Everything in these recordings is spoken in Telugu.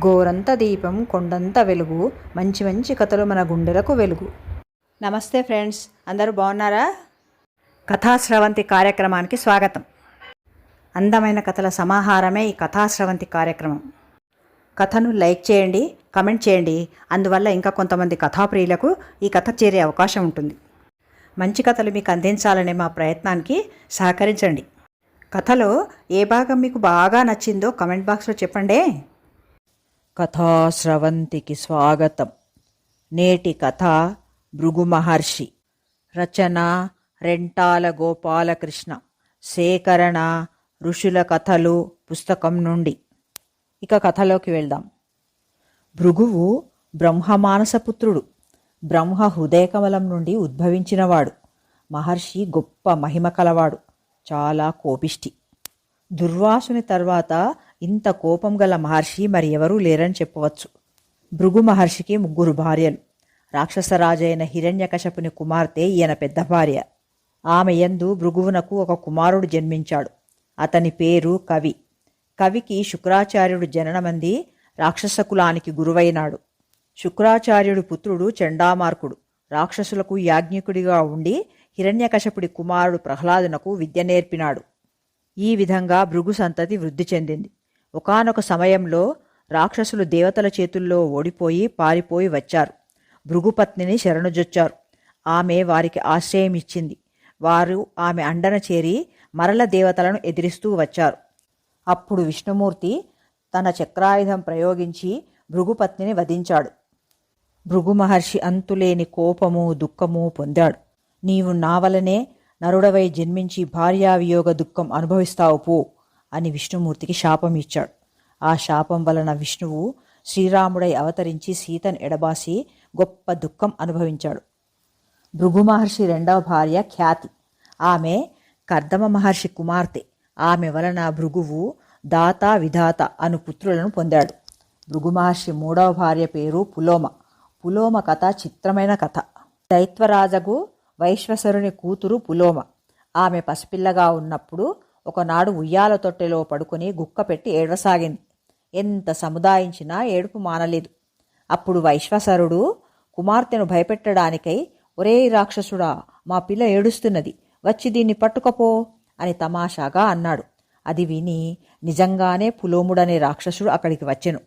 గోరంత దీపం కొండంత వెలుగు మంచి మంచి కథలు మన గుండెలకు వెలుగు. నమస్తే ఫ్రెండ్స్ అందరూ బాగున్నారా? కథాశ్రవంతి కార్యక్రమానికి స్వాగతం. అందమైన కథల సమాహారమే ఈ కథాశ్రవంతి కార్యక్రమం. కథను లైక్ చేయండి కమెంట్ చేయండి. అందువల్ల ఇంకా కొంతమంది కథాప్రియులకు ఈ కథ చేరే అవకాశం ఉంటుంది. మంచి కథలు మీకు అందించాలనే మా ప్రయత్నానికి సహకరించండి. కథలో ఏ భాగం మీకు బాగా నచ్చిందో కమెంట్ బాక్స్లో చెప్పండి. కథాశ్రవంతికి స్వాగతం. నేటి కథ భృగు మహర్షి రచన రెంటాల గోపాలకృష్ణ. సేకరణ ఋషుల కథలు పుస్తకం నుండి. ఇక కథలోకి వెళ్దాం. భృగువు బ్రహ్మమానసపుత్రుడు బ్రహ్మ హృదయకమలం నుండి ఉద్భవించినవాడు. మహర్షి గొప్ప మహిమ కలవాడు. చాలా కోపిష్టి. దుర్వాసుని తర్వాత ఇంత కోపం గల మహర్షి మరి ఎవరూ లేరని చెప్పవచ్చు. భృగు మహర్షికి ముగ్గురు భార్యలు. రాక్షసరాజైన హిరణ్యకశపుని కుమార్తె ఈయన పెద్ద భార్య. ఆమె యందు భృగువునకు ఒక కుమారుడు జన్మించాడు. అతని పేరు కవి. కవికి శుక్రాచార్యుడు జననమంది రాక్షస కులానికి గురువైనాడు. శుక్రాచార్యుడు పుత్రుడు చండామార్కుడు. రాక్షసులకు యాజ్ఞికుడిగా ఉండి హిరణ్యకశపుడి కుమారుడు ప్రహ్లాదునకు విద్య నేర్పినాడు. ఈ విధంగా భృగు సంతతి వృద్ధి చెందింది. ఒకానొక సమయంలో రాక్షసులు దేవతల చేతుల్లో ఓడిపోయి పారిపోయి వచ్చారు. భృగుపత్నిని శరణుజొచ్చారు. ఆమె వారికి ఆశ్రయం ఇచ్చింది. వారు ఆమె అండన చేరి మరల దేవతలను ఎదిరిస్తూ వచ్చారు. అప్పుడు విష్ణుమూర్తి తన చక్రాయుధం ప్రయోగించి భృగుపత్నిని వధించాడు. భృగు మహర్షి అంతులేని కోపము దుఃఖము పొందాడు. నీవు నా వలనే నరుడవై జన్మించి భార్యావియోగ దుఃఖం అనుభవిస్తావు పో. అని విష్ణుమూర్తికి శాపం ఇచ్చాడు. ఆ శాపం వలన విష్ణువు శ్రీరాముడై అవతరించి సీతను ఎడబాసి గొప్ప దుఃఖం అనుభవించాడు. భృగు మహర్షి రెండవ భార్య ఖ్యాతి. ఆమె కర్దమ మహర్షి కుమార్తె. ఆమె వలన భృగువు దాత విధాత అను పుత్రులను పొందాడు. భృగు మహర్షి మూడవ భార్య పేరు పులోమ. పులోమ కథ చిత్రమైన కథ. దైత్వరాజగు వైశ్వసరుని కూతురు పులోమ. ఆమె పసిపిల్లగా ఉన్నప్పుడు ఒకనాడు ఉయ్యాల తొట్టెలో పడుకొని గుక్క పెట్టి ఏడవసాగింది. ఎంత సముదాయించినా ఏడుపు మానలేదు. అప్పుడు వైశ్వసరుడు కుమార్తెను భయపెట్టడానికై ఒరే రాక్షసుడా మా పిల్ల ఏడుస్తున్నది వచ్చి దీన్ని పట్టుకపో అని తమాషాగా అన్నాడు. అది విని నిజంగానే పులోముడనే రాక్షసుడు అక్కడికి వచ్చెను.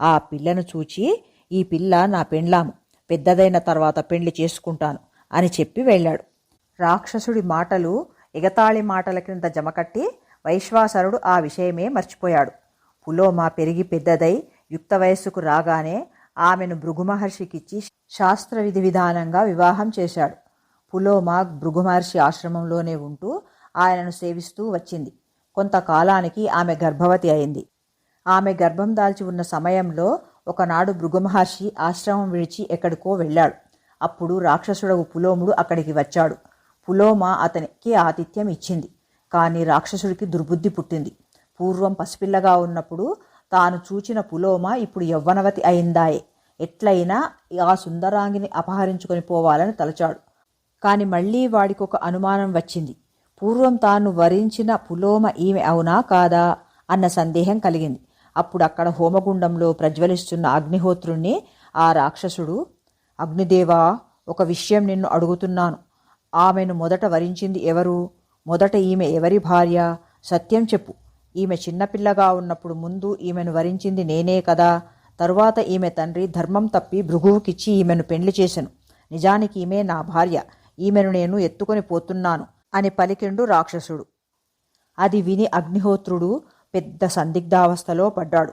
ఆ పిల్లను చూచి ఈ పిల్ల నా పెండ్లాము పెద్దదైన తర్వాత పెండ్లి చేసుకుంటాను అని చెప్పి వెళ్ళాడు. రాక్షసుడి మాటలు ఎగతాళి మాటల క్రింద జమకట్టి వైశ్వాసరుడు ఆ విషయమే మర్చిపోయాడు. పులోమ పెరిగి పెద్దదై యుక్త వయస్సుకు రాగానే ఆమెను భృగుమహర్షికిచ్చి శాస్త్ర విధి విధానంగా వివాహం చేశాడు. పులోమ భృగుమహర్షి ఆశ్రమంలోనే ఉంటూ ఆయనను సేవిస్తూ వచ్చింది. కొంతకాలానికి ఆమె గర్భవతి అయింది. ఆమె గర్భం దాల్చి ఉన్న సమయంలో ఒకనాడు భృగుమహర్షి ఆశ్రమం విడిచి ఎక్కడికో వెళ్ళాడు. అప్పుడు రాక్షసుడవు పులోముడు అక్కడికి వచ్చాడు. పులోమ అతనికి ఆతిథ్యం ఇచ్చింది. కానీ రాక్షసుడికి దుర్బుద్ధి పుట్టింది. పూర్వం పసిపిల్లగా ఉన్నప్పుడు తాను చూచిన పులోమ ఇప్పుడు యవ్వనవతి అయిందాయే. ఎట్లయినా ఆ సుందరాంగిని అపహరించుకొని పోవాలని తలచాడు. కాని మళ్ళీ వాడికి ఒక అనుమానం వచ్చింది. పూర్వం తాను వరించిన పులోమ ఈమె అవునా కాదా అన్న సందేహం కలిగింది. అప్పుడు అక్కడ హోమగుండంలో ప్రజ్వలిస్తున్న అగ్నిహోత్రుణ్ణి ఆ రాక్షసుడు అగ్నిదేవా ఒక విషయం నిన్ను అడుగుతున్నాను. ఆమెను మొదట వరించింది ఎవరు? మొదట ఈమె ఎవరి భార్య? సత్యం చెప్పు. ఈమె చిన్నపిల్లగా ఉన్నప్పుడు ముందు ఈమెను వరించింది నేనే కదా. తరువాత ఈమె తండ్రి ధర్మం తప్పి భృగువుకిచ్చి ఈమెను పెండ్లి చేశాను. నిజానికి ఈమె నా భార్య. ఈమెను నేను ఎత్తుకొని పోతున్నాను అని పలికిండు రాక్షసుడు. అది విని అగ్నిహోత్రుడు పెద్ద సందిగ్ధావస్థలో పడ్డాడు.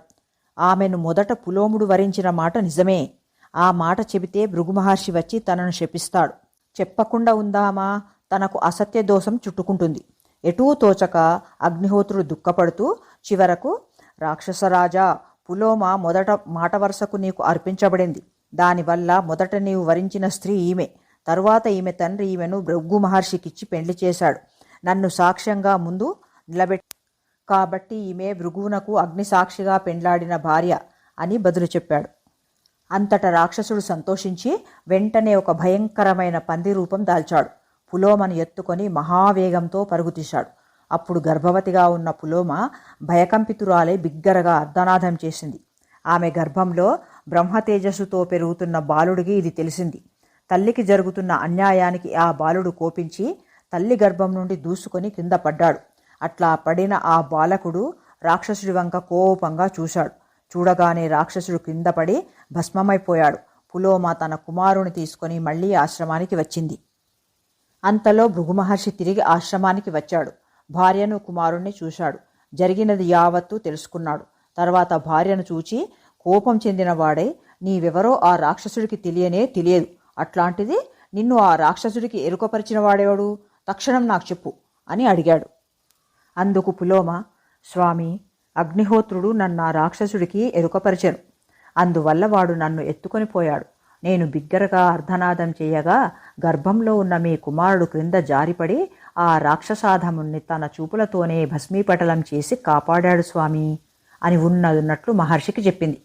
ఆమెను మొదట పులోముడు వరించిన మాట నిజమే. ఆ మాట చెబితే భృగు మహర్షి వచ్చి తనను శపిస్తాడు. చెప్పకుండా ఉందామా? తనకు అసత్య దోషం చుట్టుకుంటుంది. ఎటూ తోచక అగ్నిహోత్రుడు దుఃఖపడుతూ చివరకు రాక్షసరాజా పులోమ మొదట మాట వరుసకు నీకు అర్పించబడింది. దానివల్ల మొదట నీవు వరించిన స్త్రీ ఈమె. తరువాత ఈమె తండ్రి ఈమెను భృగు మహర్షికిచ్చి పెండ్లి చేశాడు. నన్ను సాక్ష్యంగా ముందు నిలబెట్ కాబట్టి ఈమె భృగువునకు అగ్నిసాక్షిగా పెండ్లాడిన భార్య అని బదులు చెప్పాడు. అంతట రాక్షసుడు సంతోషించి వెంటనే ఒక భయంకరమైన పంది రూపం దాల్చాడు. పులోమను ఎత్తుకొని మహావేగంతో పరుగుతీశాడు అప్పుడు గర్భవతిగా ఉన్న పులోమ భయకంపితురాలే బిగ్గరగా అర్ధనాదం చేసింది. ఆమె గర్భంలో బ్రహ్మతేజస్సుతో పెరుగుతున్న బాలుడికి ఇది తెలిసింది. తల్లికి జరుగుతున్న అన్యాయానికి ఆ బాలుడు కోపించి తల్లి గర్భం నుండి దూసుకొని కింద పడ్డాడు. అట్లా పడిన ఆ బాలకుడు రాక్షసుడి వంక కోపంగా చూశాడు. చూడగానే రాక్షసుడు కింద పడి భస్మమైపోయాడు. పులోమ తన కుమారుని తీసుకొని మళ్ళీ ఆశ్రమానికి వచ్చింది. అంతలో భృగు మహర్షి తిరిగి ఆశ్రమానికి వచ్చాడు. భార్యను కుమారుణ్ణి చూశాడు. జరిగినది యావత్తు తెలుసుకున్నాడు. తర్వాత భార్యను చూచి కోపం చెందిన వాడై నీవెవరో ఆ రాక్షసుడికి తెలియనే తెలియదు. అట్లాంటిది నిన్ను ఆ రాక్షసుడికి ఎరుకపరిచిన వాడేవాడు? తక్షణం నాకు చెప్పు అని అడిగాడు. అందుకు పులోమ స్వామి అగ్నిహోత్రుడు నన్ను ఆ రాక్షసుడికి ఎరుకపరిచెను అందువల్ల వాడు నన్ను ఎత్తుకొని పోయాడు. నేను బిగ్గరగా అర్ధనాదం చేయగా గర్భంలో ఉన్న మీ కుమారుడు క్రింద జారిపడి ఆ రాక్షసాధముణ్ణి తన చూపులతోనే భస్మీపటలం చేసి కాపాడాడు స్వామి అని ఉన్నదున్నట్లు మహర్షికి చెప్పింది.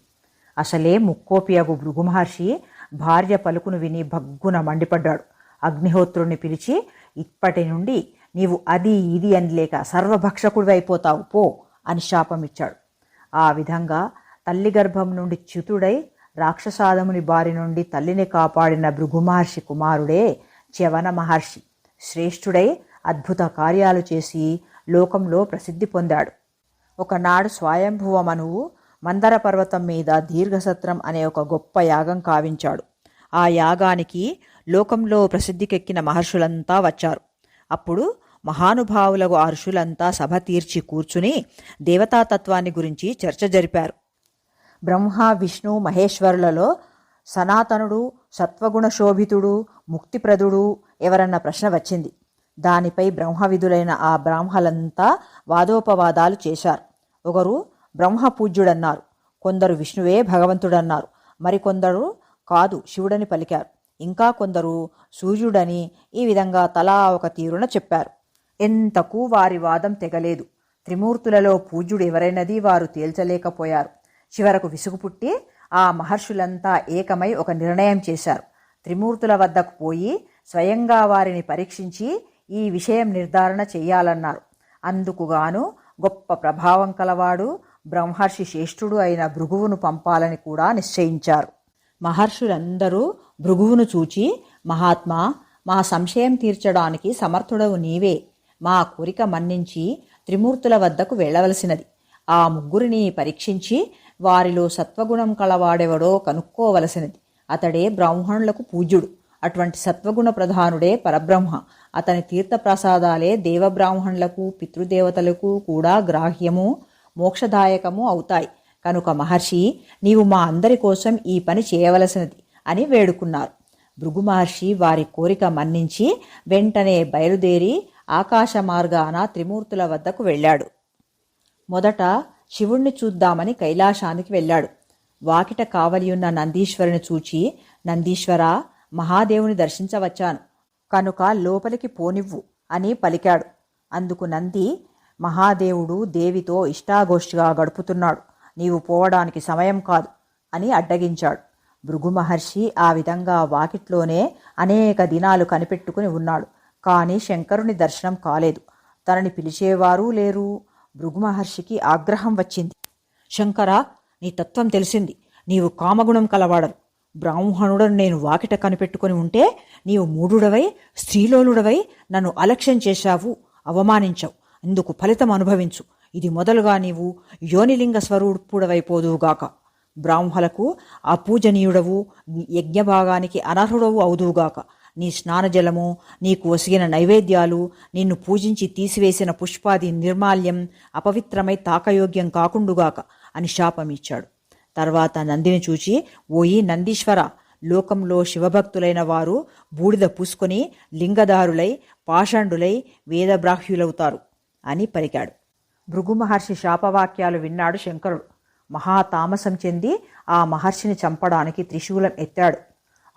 అసలే ముక్కోపియగు భృగు మహర్షి భార్య పలుకును విని భగ్గున మండిపడ్డాడు. అగ్నిహోత్రుణ్ణి పిలిచి ఇప్పటి నుండి నీవు అది ఇది అని లేక సర్వభక్షకుడివైపోతావు పో. అని శాపమిచ్చాడు. ఆ విధంగా తల్లి గర్భం నుండి చ్యుతుడై రాక్షసాదముని బారి నుండి తల్లిని కాపాడిన భృగు మహర్షి కుమారుడే చ్యవన మహర్షి. శ్రేష్ఠుడై అద్భుత కార్యాలు చేసి లోకంలో ప్రసిద్ధి పొందాడు. ఒకనాడు స్వయంభువ మనువు మందర పర్వతం మీద దీర్ఘసత్రం అనే ఒక గొప్ప యాగం కావించాడు. ఆ యాగానికి లోకంలో ప్రసిద్ధికెక్కిన మహర్షులంతా వచ్చారు. అప్పుడు మహానుభావులకు అరుషులంతా సభ తీర్చి కూర్చుని దేవతాతత్వాన్ని గురించి చర్చ జరిపారు. బ్రహ్మ విష్ణు మహేశ్వరులలో సనాతనుడు సత్వగుణ శోభితుడు ముక్తిప్రదుడు ఎవరన్న ప్రశ్న వచ్చింది. దానిపై బ్రహ్మవిధులైన ఆ బ్రాహ్మలంతా వాదోపవాదాలు చేశారు. ఒకరు బ్రహ్మ పూజ్యుడన్నారు కొందరు విష్ణువే భగవంతుడన్నారు మరికొందరు కాదు శివుడని పలికారు. ఇంకా కొందరు సూర్యుడని ఈ విధంగా తలా ఒక తీరున చెప్పారు. ఎంతకు వారి వాదం తెగలేదు. త్రిమూర్తులలో పూజ్యుడు ఎవరైనది వారు తేల్చలేకపోయారు. చివరకు విసుగు పుట్టి ఆ మహర్షులంతా ఏకమై ఒక నిర్ణయం చేశారు. త్రిమూర్తుల వద్దకు పోయి స్వయంగా వారిని పరీక్షించి ఈ విషయం నిర్ధారణ చేయాలన్నారు అందుకుగాను గొప్ప ప్రభావం కలవాడు బ్రహ్మర్షి శ్రేష్ఠుడు అయిన భృగువును పంపాలని కూడా నిశ్చయించారు. మహర్షులందరూ భృగువును చూచి మహాత్మా మా సంశయం తీర్చడానికి సమర్థుడవు నీవే. మా కోరిక మన్నించి త్రిమూర్తుల వద్దకు వెళ్ళవలసినది. ఆ ముగ్గురిని పరీక్షించి వారిలో సత్వగుణం కలవాడెవడో కనుక్కోవలసినది. అతడే బ్రాహ్మణులకు పూజ్యుడు. అటువంటి సత్వగుణ ప్రధానుడే పరబ్రహ్మ. అతని తీర్థప్రసాదాలే దేవబ్రాహ్మణులకు పితృదేవతలకు కూడా గ్రాహ్యము మోక్షదాయకము అవుతాయి. కనుక మహర్షి నీవు మా అందరి కోసం ఈ పని చేయవలసినది అని వేడుకున్నారు. భృగు మహర్షి వారి కోరిక మన్నించి వెంటనే బయలుదేరి ఆకాశ మార్గాన త్రిమూర్తుల వద్దకు వెళ్ళాడు. మొదట శివుణ్ణి చూద్దామని కైలాసానికి వెళ్ళాడు. వాకిట కావలియున్న నందీశ్వరుని చూచి నందీశ్వర మహాదేవుని దర్శించవచ్చాను. కనుక లోపలికి పోనివ్వు అని పలికాడు. అందుకు నంది మహాదేవుడు దేవితో ఇష్టాగోష్ఠిగా గడుపుతున్నాడు. నీవు పోవడానికి సమయం కాదు అని అడ్డగించాడు. భృగు మహర్షి ఆ విధంగా వాకిట్లోనే అనేక దినాలు కనిపెట్టుకుని ఉన్నాడు. కానీ శంకరుని దర్శనం కాలేదు. తనని పిలిచేవారూ లేరు. భృగుమహర్షికి ఆగ్రహం వచ్చింది. శంకర నీ తత్వం తెలిసింది. నీవు కామగుణం కలవాడరు. బ్రాహ్మణుడను నేను వాకిట కనిపెట్టుకుని ఉంటే నీవు మూఢుడవై స్త్రీలోలుడవై నన్ను అలక్ష్యం చేశావు అవమానించావు. ఇందుకు ఫలితం అనుభవించు. ఇది మొదలుగా నీవు యోనిలింగ స్వరూపుడవైపోదువుగాక. బ్రాహ్మలకు అపూజనీయుడవు యజ్ఞభాగానికి అనర్హుడవు అవుదువుగాక. నీ స్నానజలము నీకు ఒసిగిన నైవేద్యాలు నిన్ను పూజించి తీసివేసిన పుష్పాది నిర్మాల్యం అపవిత్రమై తాకయోగ్యం కాకుండుగాక అని శాపమిచ్చాడు. తర్వాత నందిని చూచి ఓయి నందీశ్వర! లోకంలో శివభక్తులైన వారు బూడిద పూసుకొని లింగదారులై పాషండులై వేదబ్రాహ్యులవుతారు అని పలికాడు. భృగు మహర్షి శాపవాక్యాలు విన్నాడు శంకరుడు. మహాతామసం చెంది ఆ మహర్షిని చంపడానికి త్రిశూలం ఎత్తాడు.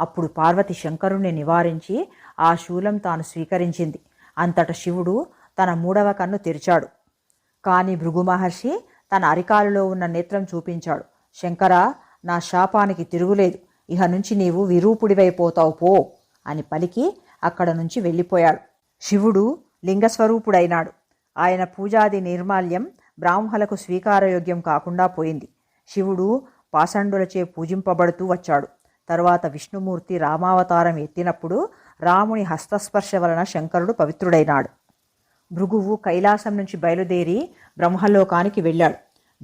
అప్పుడు పార్వతి శంకరుణ్ణి నివారించి ఆ శూలం తాను స్వీకరించింది. అంతట శివుడు తన మూడవ కన్ను తెరిచాడు. కానీ భృగు మహర్షి తన అరికాలులో ఉన్న నేత్రం చూపించాడు. శంకర నా శాపానికి తిరుగులేదు. ఇహ నుంచి నీవు విరూపుడివైపోతావు పో అని పలికి అక్కడ నుంచి వెళ్ళిపోయాడు. శివుడు లింగస్వరూపుడైనాడు. ఆయన పూజాది నిర్మాల్యం బ్రాహ్మలకు స్వీకారయోగ్యం కాకుండా పోయింది. శివుడు పాషండులచే పూజింపబడుతూ వచ్చాడు. తరువాత విష్ణుమూర్తి రామావతారం ఎత్తినప్పుడు రాముని హస్తస్పర్శ వలన శంకరుడు పవిత్రుడైనాడు. భృగువు కైలాసం నుంచి బయలుదేరి బ్రహ్మలోకానికి వెళ్ళాడు.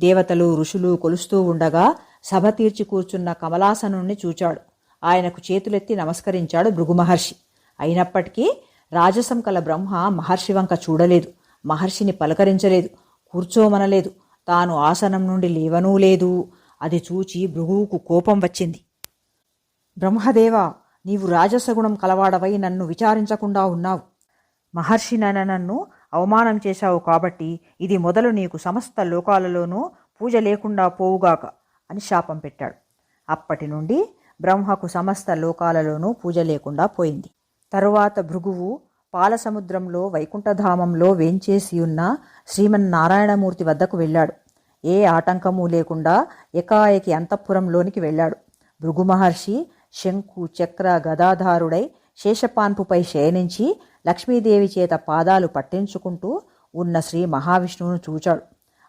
దేవతలు ఋషులు కొలుస్తూ ఉండగా సభ తీర్చి కూర్చున్న కమలాసనుణ్ణి చూచాడు. ఆయనకు చేతులెత్తి నమస్కరించాడు భృగు మహర్షి అయినప్పటికీ రాజసం కల బ్రహ్మ మహర్షి వంక చూడలేదు. మహర్షిని పలకరించలేదు. కూర్చోమనలేదు. తాను ఆసనం నుండి లేవనూ లేదు. అది చూచి భృగువుకు కోపం వచ్చింది. బ్రహ్మదేవ నీవు రాజసగుణం కలవాడవై నన్ను విచారించకుండా ఉన్నావు. మహర్షి నన్న నన్ను అవమానం చేశావు కాబట్టి ఇది మొదలు నీకు సమస్త లోకాలలోనూ పూజ లేకుండా పోవుగాక అని శాపం పెట్టాడు. అప్పటి నుండి బ్రహ్మకు సమస్త లోకాలలోనూ పూజ లేకుండా పోయింది. తరువాత భృగువు పాలసముద్రంలో వైకుంఠధామంలో వేంచేసి ఉన్న శ్రీమన్నారాయణమూర్తి వద్దకు వెళ్ళాడు. ఏ ఆటంకము లేకుండా ఏకాఏకి అంతఃపురంలోనికి వెళ్ళాడు. భృగు మహర్షి శంకు చక్ర గదాధారుడై శేషపాన్పుపై శయనించి లక్ష్మీదేవి చేత పాదాలు పట్టించుకుంటూ ఉన్న శ్రీ మహావిష్ణువును చూచాడు.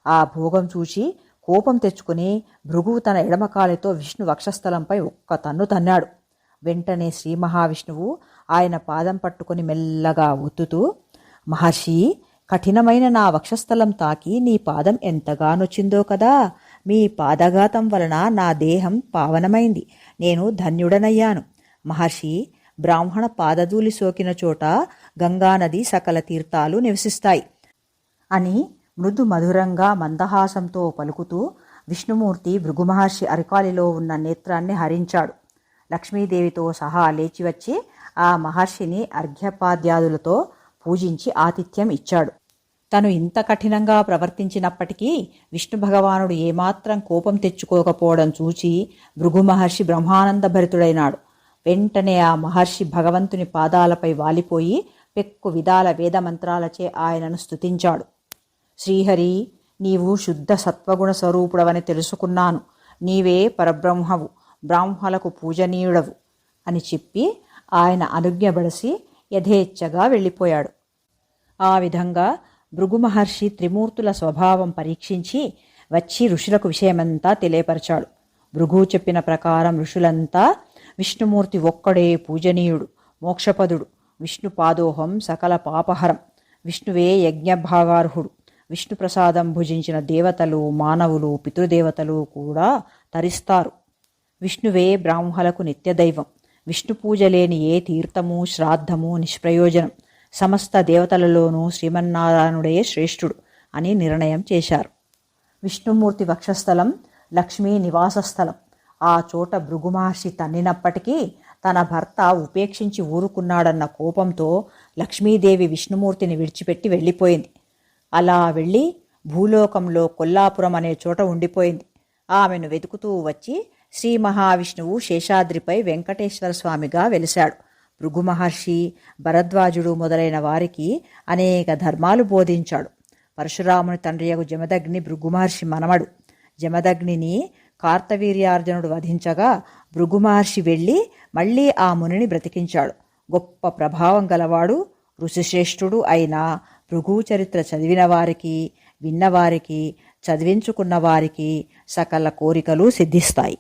ఆ భోగం చూచి కోపం తెచ్చుకుని భృగువు తన ఎడమకాలితో విష్ణు వక్షస్థలంపై ఒక్క తన్ను తన్నాడు. వెంటనే శ్రీ మహావిష్ణువు ఆయన పాదం పట్టుకొని మెల్లగా ఒత్తుతూ మహర్షి కఠినమైన నా వక్షస్థలం తాకి నీ పాదం ఎంతగా నొచ్చిందో కదా! మీ పాదఘాతం వలన నా దేహం పావనమైంది. నేను ధన్యుడనయ్యాను. మహర్షి బ్రాహ్మణ పాదధూలి సోకిన చోట గంగానది సకల తీర్థాలు నివసిస్తాయి అని మృదు మధురంగా మందహాసంతో పలుకుతూ విష్ణుమూర్తి భృగుమహర్షి అరికాలిలో ఉన్న నేత్రాన్ని హరించాడు. లక్ష్మీదేవితో సహా లేచి వచ్చి ఆ మహర్షిని అర్ఘ్యపాద్యాదులతో పూజించి ఆతిథ్యం ఇచ్చాడు. తను ఇంత కఠినంగా ప్రవర్తించినప్పటికీ విష్ణు భగవానుడు ఏమాత్రం కోపం తెచ్చుకోకపోవడం చూచి భృగు మహర్షి బ్రహ్మానందభరితుడైనాడు వెంటనే ఆ మహర్షి భగవంతుని పాదాలపై వాలిపోయి పెక్కు విధాల వేదమంత్రాలచే ఆయనను స్తుతించాడు. శ్రీహరి నీవు శుద్ధ సత్వగుణ స్వరూపుడవని తెలుసుకున్నాను. నీవే పరబ్రహ్మవు. బ్రాహ్మలకు పూజనీయుడవు అని చెప్పి ఆయన అనుజ్ఞబడిసి యథేచ్ఛగా వెళ్ళిపోయాడు. ఆ విధంగా భృగు మహర్షి త్రిమూర్తుల స్వభావం పరీక్షించి వచ్చి ఋషులకు విషయమంతా తెలియపరచాడు. భృగు చెప్పిన ప్రకారం ఋషులంతా విష్ణుమూర్తి ఒక్కడే పూజనీయుడు మోక్షపదుడు. విష్ణు పాదోహం సకల పాపహరం. విష్ణువే యజ్ఞభాగార్హుడు. విష్ణు ప్రసాదం భుజించిన దేవతలు మానవులు పితృదేవతలు కూడా తరిస్తారు. విష్ణువే బ్రాహ్మలకు నిత్యదైవం. విష్ణు పూజ లేని ఏ తీర్థము శ్రాద్ధము నిష్ప్రయోజనం. సమస్త దేవతలలోనూ శ్రీమన్నారాయణుడే శ్రేష్ఠుడు అని నిర్ణయం చేశారు. విష్ణుమూర్తి వక్షస్థలం లక్ష్మీ నివాసస్థలం. ఆ చోట భృగుమహర్షి తన్నినప్పటికీ తన భర్త ఉపేక్షించి ఊరుకున్నాడన్న కోపంతో లక్ష్మీదేవి విష్ణుమూర్తిని విడిచిపెట్టి వెళ్ళిపోయింది. అలా వెళ్ళి భూలోకంలో కొల్లాపురం అనే చోట ఉండిపోయింది. ఆమెను వెతుకుతూ వచ్చి శ్రీ మహావిష్ణువు శేషాద్రిపై వెంకటేశ్వర స్వామిగా వెలిశాడు. భృగుమహర్షి భరద్వాజుడు మొదలైన వారికి అనేక ధర్మాలు బోధించాడు. పరశురాముని తండ్రియగు జమదగ్ని భృగుమహర్షి మనమడు. జమదగ్నిని కార్తవీర్యార్జునుడు వధించగా భృగుమహర్షి వెళ్ళి మళ్ళీ ఆ మునిని బ్రతికించాడు. గొప్ప ప్రభావం గలవాడు ఋషిశ్రేష్ఠుడు అయిన భృగు చరిత్ర చదివిన వారికి విన్నవారికి చదివించుకున్న వారికి సకల కోరికలు సిద్ధిస్తాయి.